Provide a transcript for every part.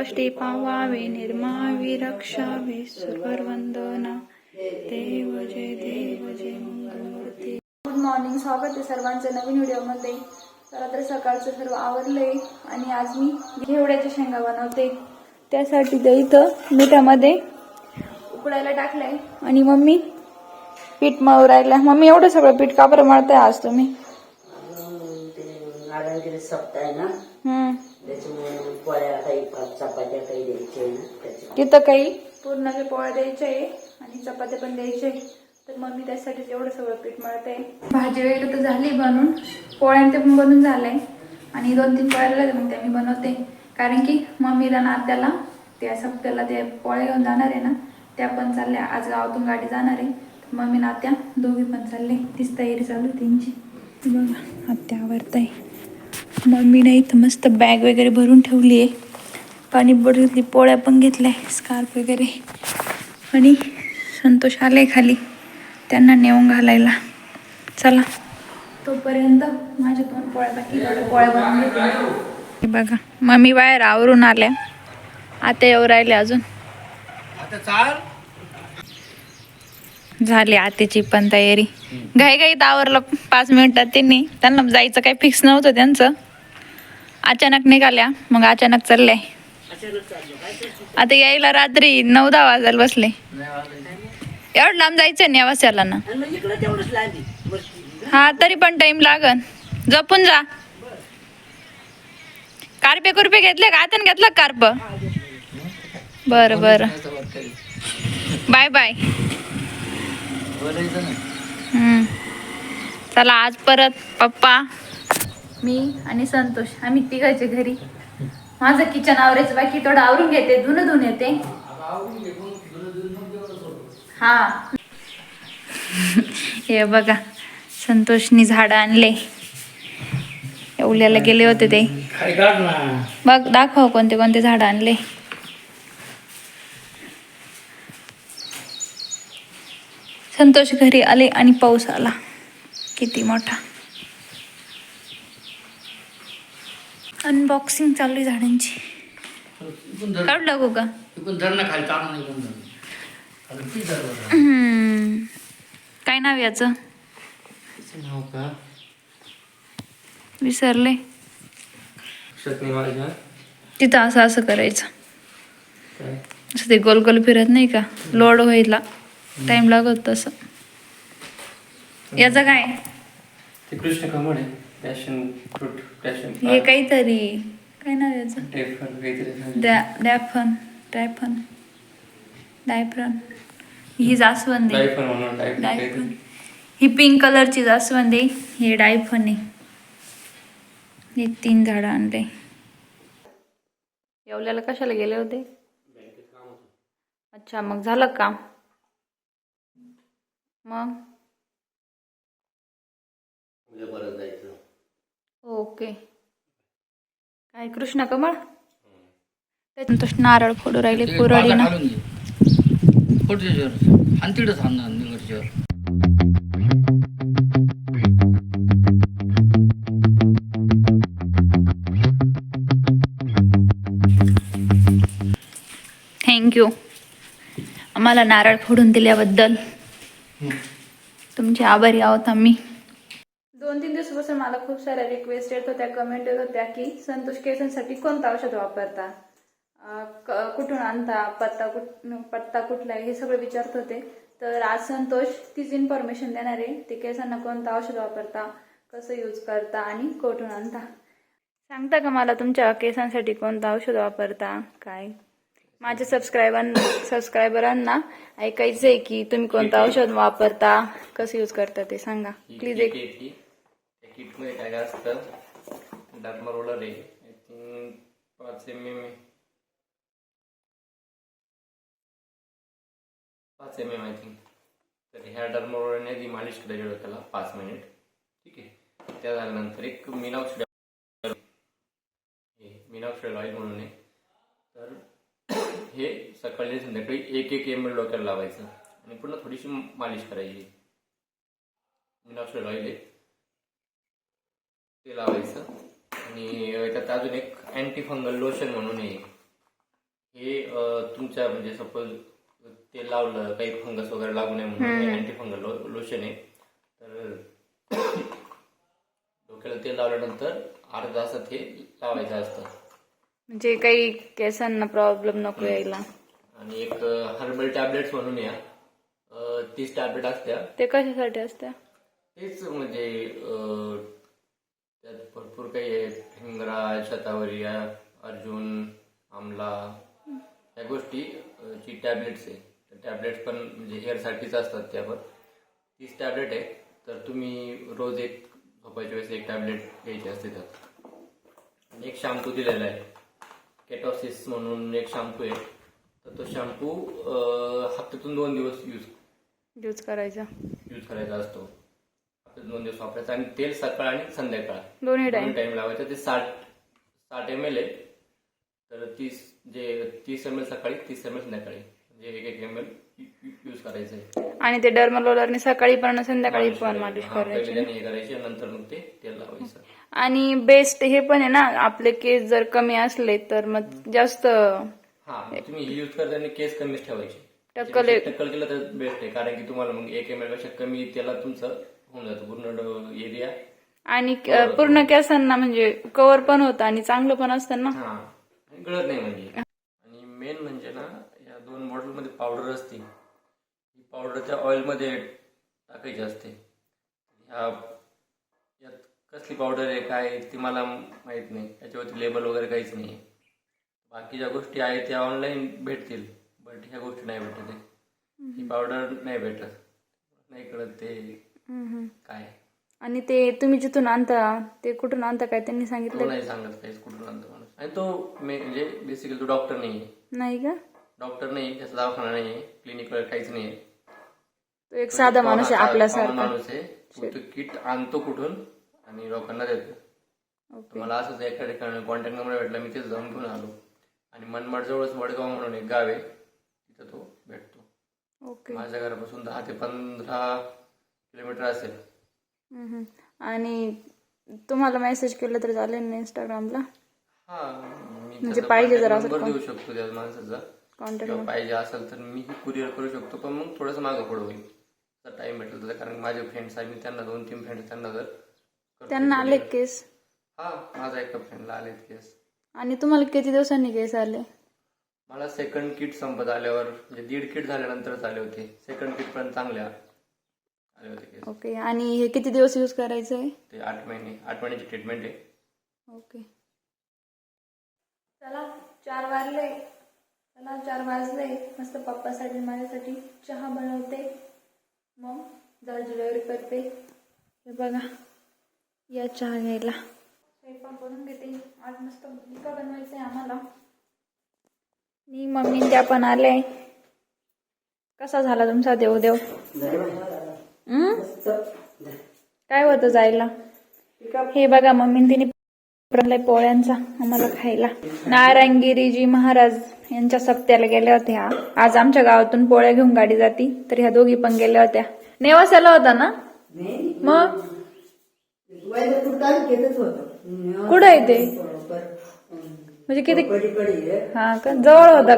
कष्टी पावावे निर्मावी रक्षावे सुरवर वंदना देव जय देव जय Mangalmurti. Good morning स्वागत आहे सर्वांचं नवीन व्हिडिओमध्ये. तर आता सकाळचं सर्व आवरलंय आणि आज मी घेवड्याच्या शेंगा बनवते. त्यासाठी ते इथं मिठामध्ये उकडायला टाकलंय आणि मम्मी पीठ मळू राहिला मम्मी एवढं सगळं पीठ का बरं मळताय आज तुम्ही? ते आळंदीला सप्ताह आहे ना हम्म त्याच्यामुळे मग पोळ्या काही चपात्या काही द्यायच्या आहे ना त्याच्या तिथं काही? पूर्णाचे पोळ्या द्यायचे आहे आणि चपात्या पण द्यायचे आहे. तर मग मी त्यासाठी एवढं सगळं पीठ मळते. भाजी वगैरे तर झाली बनून. पोळ्या ते पण बनून झालंय आणि दोन तीन पोळ्या राहिल्या मग त्या मी बनवते. कारण की मम्मीला ना आत्याला त्या सप्त्याला ते पोळ्या घेऊन जाणार आहे ना त्या पण चालल्या. आज गावातून गाडी जाणार आहे. तर मम्मी ना आत्या दोघी पण चालले. तीच तयारी चालू आहे त्यांची. बघा आत्या आवडताय मम्मीने इथं मस्त बॅग वगैरे भरून ठेवली आहे. पाणी बॉटलची पोळ्या पण घेतल्या स्कार्फ वगैरे. आणि संतोष आले खाली त्यांना नेऊन घालायला. चला. तोपर्यंत माझ्या दोन पोळ्या बाकी पोळ्या बनवून घेते हे बघा मम्मी बाहेर आवरून आल्या. आता येऊ राहिले अजून. झाली आतेची पण तयारी. घाई घाईत आवरलं पाच मिनिटात त्यांनी त्यांना जायचं काही फिक्स नव्हतं त्यांचं. अचानक निघाल्या मग अचानक चालले. आता यायला रात्री नऊ दहा वाजायला बसले. एवढं लांब जायचं ना तेवढंच लागली वरती हा तरी पण टाइम लागन. जपून जा. कार्पे कुरपे घेतले का? हाताने घेतला कार्प? बरं बरं. Bye bye. हम्म. चला आज परत पप्पा. मी आणि संतोष आम्ही तिघायचे घरी. माझं किचन आवरायचं बाकी थोडं आवरून घेते धुणं धुवून येते. हा. हे बघा संतोषनी झाडं आणले. येवल्याला गेले होते ते. बघ दाखव कोणते कोणते झाडं आणले. संतोष घरी आले आणि पाऊस आला. किती मोठा. अनबॉक्सिंग चालू आहे झाडांची. काढू लागू का. काय नाव याचं? तिचं नाव का? विसरले. तिथं असं असं करायचं. असं ते गोल गोल फिरत नाही का? लोड व्हायला. टाइम लागत तसं. याचं काय? कृष्ण कमळ आहे. पॅशन फ्रूट पॅशन हे काहीतरी काय नाव याचं? टेफर काहीतरी. डॅ डॅफन डायफन डायफ्रन ही जास्वंदी. डायफर म्हणून डायफन काहीतरी. ही पिंक कलरची जास्वंदी. हे डायफन आहे. हे तीन झाडं आणले. येवल्याला कशाला गेले होते. अच्छा मग झालं काम. मग? उद्या परत जायचं. ओके. काय कृष्ण कमळ? त्याच्यानंतर नारळ फोडू राहिले आणि थांबणार निवडच्यावर थँक्यू आम्हाला नारळ फोडून दिल्याबद्दल. तुमचे आभारी आहोत आम्ही. दोन तीन दिवसापासून मला खूप साऱ्या रिक्वेस्ट येत होत्या कमेंट येत होत्या की संतोष केसांसाठी कोणतं औषध वापरता? कुठून आणता? पत्ता कुठ पत्ता कुठला आहे? हे सगळं विचारत होते. तर आज संतोष तीच इन्फॉर्मेशन देणार आहे. ते केसांना कोणतं औषध वापरता? कसं यूज करता आणि कुठून आणता? सांगता का मला तुमच्या केसांसाठी कोणतं औषध वापरता? काय? माझ्या सबस्क्रायबर सबस्क्रायबरांना ऐकायचं आहे की तुम्ही कोणतं औषध वापरता? कसं यूज करता ते सांगा. प्लीज एक किटमध्ये काय काय असतं. डार्मा रोलर आहे. आय थिंक पाच एम एम पाच एम एम आय थिंक. तर ह्या डर्मा रोलरने आधी मालिश करायची डोक्याला पाच मिनिट ठीक आहे. त्या झाल्यानंतर एक मिनॉक्सिड हे मिनॉक्सिड ऑइल म्हणून आहे. तर हे सकाळी संध्याकाळी एक एक एम एल डोक्याला लावायचं. आणि पुन्हा थोडीशी मालिश करायची. मिनॉक्सिड ऑइल आहे. ते लावायचं. आणि त्यात अजून एक अँटी फंगल लोशन म्हणून हे अं, तुमच्या म्हणजे सपोज ते लावलं काही फंगस वगैरे लागू नये म्हणून अँटी फंगल लोशन आहे. तर डोक्याला ते लावल्यानंतर अर्धा तासात हे लावायचं असतं. म्हणजे काही केसांना प्रॉब्लेम नको यायला. आणि एक हर्बल टॅबलेट्स म्हणून या. तीस टॅबलेट असत्या. ते कशासाठी असत्या? तेच म्हणजे त्यात भरपूर काही आहे हिंगराज शतावरी अर्जुन आमला. या गोष्टी ची टॅबलेट्स आहे. टॅबलेट्स पण म्हणजे हेअरसाठीच असतात त्या पण. तीस टॅबलेट आहे तर तुम्ही रोज एक झोपायच्या वेळेस एक टॅबलेट घ्यायची असते त्यात. एक शॅम्पू दिलेला आहे. केटॉसिस म्हणून एक शॅम्पू आहे. तर तो शॅम्पू हप्त्यातून दोन दिवस यूज यूज करायचा. यूज करायचा असतो. दोन दिवस वापरायचा आणि तेल सकाळ आणि संध्याकाळ. दोन्ही टाइम टाइम लावायचं. ते साठ साठ एम एल आहे. तर तीस जे तीस एम एल सकाळी तीस एम एल संध्याकाळी. म्हणजे एक एक एम एल यूज करायचं आहे. आणि ते डर्मलोलरने सकाळी पण संध्याकाळी पण मालिश हा, पहिले करायची. त्याने हे करायचे नंतर मग ते तेल लावायचं. आणि बेस्ट हे पण आहे ना आपले केस जर कमी असले तर मग जास्त हा मग तुम्ही हे यूज करताना केस कमीच ठेवायचे. टक्कल टक्कल केलं तर बेस्ट आहे. कारण की तुम्हाला मग एक एम एलपेक्षा कमी तेलात तुमचं पूर्ण एरिया आणि पूर्ण केसांना म्हणजे कव्हर पण होतं आणि चांगलं पण असतं ना. हा. गळत नाही म्हणजे. आणि मेन म्हणजे ना या दोन बॉटलमध्ये पावडर असते. ही पावडर त्या ऑइलमध्ये टाकायची असते. ह्या यात कसली पावडर आहे काय ती मला माहीत नाही. त्याच्यावरती लेबल वगैरे काहीच नाही बाकीच्या गोष्टी आहेत त्या ऑनलाईन भेटतील. बट ह्या गोष्टी नाही भेटत ही पावडर नाही भेटत. नाही कळत ते. काय? आहे. आणि ते तुम्ही जिथून आणता ते कुठून आणता काय त्यांनी तो सांगितलं नाही सांगत काहीच कुठून आणतो माणूस आणि तो मे- म्हणजे बेसिकली तो डॉक्टर नाही आहे. नाही का? डॉक्टर नाही त्याचा दवाखाना नाही आहे क्लिनिक वगैरे काहीच नाही तो एक साधा माणूस आहे आपल्यासारखा माणूस आहे. तो किट आणतो कुठून आणि लोकांना देतो. तर ओके. मला असंच एका ठिकाणी कॉन्टॅक्ट नंबर भेटला मी तिथे जाऊन घेऊन आलो. आणि मनमाड जवळच वडगाव म्हणून एक गाव आहे तिथं तो भेटतो. ओके. माझ्या घरापासून दहा ते पंधरा किलोमीटर असेल. हम्म. आणि तुम्हाला मेसेज केलं तर चालेल ना इंस्टाग्रामला हा मी म्हणजे पाहिजे जर contact असं number देऊ शकतो त्या माणसाचा. कॉन्टॅक्ट किंवा पाहिजे असेल तर मी कुरिअर करू शकतो पण मग थोडंसं मागं पुढं होईल. जर टाइम भेटला तर कारण माझे फ्रेंड्स आहे मी त्यांना दोन तीन फ्रेंड्स त्यांना जर करतो त्यांना आले courier. केस? हा माझा एका फ्रेंडला आलेत केस. आणि तुम्हाला किती दिवसांनी केस आले? मला सेकंड किट संपत आल्यावर म्हणजे दीड किट झाल्यानंतरच आले होते. सेकंड किट पण चांगल्या. ओके आणि हे किती दिवस यूज करायचं आहे? ते आठ महिने आठ महिन्याची ट्रीटमेंट आहे. ओके. चला चार वाजले. चला चार वाजले. मस्त पप्पासाठी माझ्यासाठी चहा बनवते. मग जळजळ करते. हे बघा या चहा घ्यायला. स्वयंपाक बनवून घेते. आज मस्त भुका बनवायचं आहे आम्हाला. मी मम्मी त्या पण आले. कसा झाला तुमचा देवदेव? काय होतं जायला? हे बघा मम्मी तिने प्रलय पोळ्यांचा आम्हाला खायला. नारायणगिरीजी महाराज यांच्या सप्त्याला गेल्या होत्या. आज आमच्या गावातून पोळ्या घेऊन गाडी जाती तर ह्या दोघी पण गेल्या होत्या. नेवासाला होता ना? मग? कुठं आहे ते? म्हणजे किती हा का? जवळ होता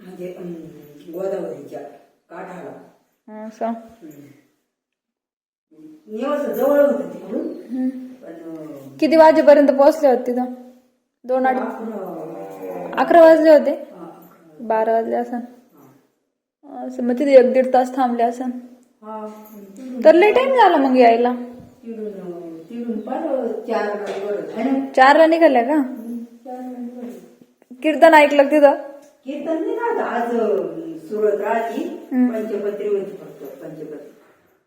म्हणजे गोदावरीच्या काठाला. असं निवास जवळ होतं तिकडून पण अं, किती वाजेपर्यंत पोहोचले होते तिथं? दोन अडीच आपण, अकरा वाजले होते? बारा वाजले असन. असं मग तिथे एक दीड तास थांबले असन. हा, तर लय टाइम झाला मग यायला. तिकडून तिकडून चार आहे ना? चारला निघाल्या का? चार. कीर्तन ऐकलं तिथं? कीर्तन नाही राहत आज राहती पंचपत्री होती फक्त पंचपत्री.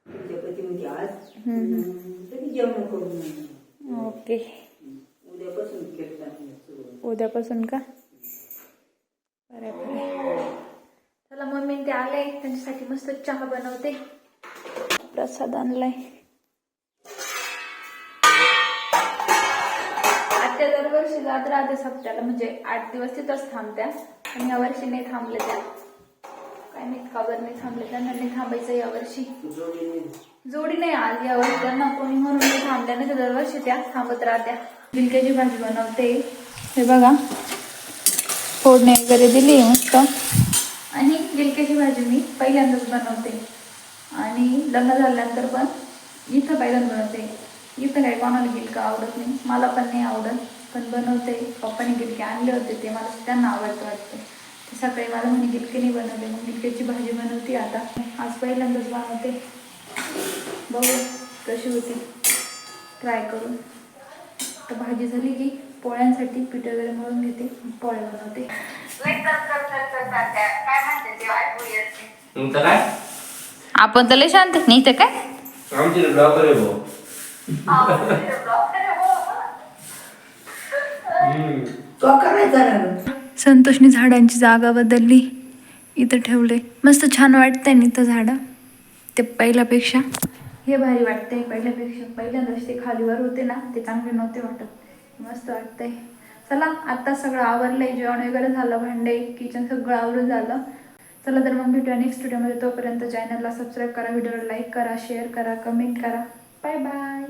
पंचपती म्हणजे आज. तरी जेवण करून ओके. उद्यापासून कीर्तन उद्यापासून का? चला मम्मी ते आले. त्यांच्यासाठी मस्त चहा बनवते. प्रसाद आणलाय. आत्या दरवर्षी जात राहते सप्त्याला म्हणजे आठ दिवस तिथंच थांबत्या. पण या वर्षी नाही थांबले त्या माहीत का बरं नाही थांबले. त्यांना नाही थांबायचं या वर्षी जोडी नाही आज या वर्षी त्यांना कोणी म्हणून नाही थांबल्या. नाही तर दरवर्षी त्या थांबत राहत्या. गिलक्याची भाजी बनवते. हे बघा. फोडणी वगैरे दिली मस्त. आणि गिलक्याची भाजी मी पहिल्यांदाच बनवते. आणि लग्न झाल्यानंतर पण इथं पहिल्यांदा बनवते. इथं काही कोणाला गिलका आवडत नाही. मला पण नाही आवडत. पण बनवते. पप्पाने गिलके आणले होते. ते मला त्यांना आवडतं वाटतं. ते सकाळी मला म्हणे नाही बनवले. मग गिलक्याची भाजी बनवते आता. आज पहिल्यांदाच बनवते. बघू कशी होती. ट्राय करून. तर भाजी झाली की पोळ्यांसाठी पीठ वगैरे मळून घेते पोळ्या बनवते. तुमचं काय? आपण तर लय शांत नाही तर काय? आमची ब्लॉगर आहे भाऊ. तो करायचा ना संतोषने झाडांची जागा बदलली. इथं ठेवले मस्त छान वाटतंय ना इथं झाडं. ते पहिल्यापेक्षा. हे भारी वाटतंय पहिल्यापेक्षा. पहिल्यांदाच ते खालीवर होते ना ते चांगले नव्हते वाटत. मस्त वाटतंय. चला आता सगळं आवरलंय. जेवण वगैरे झालं भांडे किचन सगळं आवरून झालं. चला तर मग भेटूया नेक्स्ट व्हिडिओमध्ये तोपर्यंत चॅनलला सबस्क्राईब करा व्हिडिओला लाईक करा शेअर करा कमेंट करा. Bye bye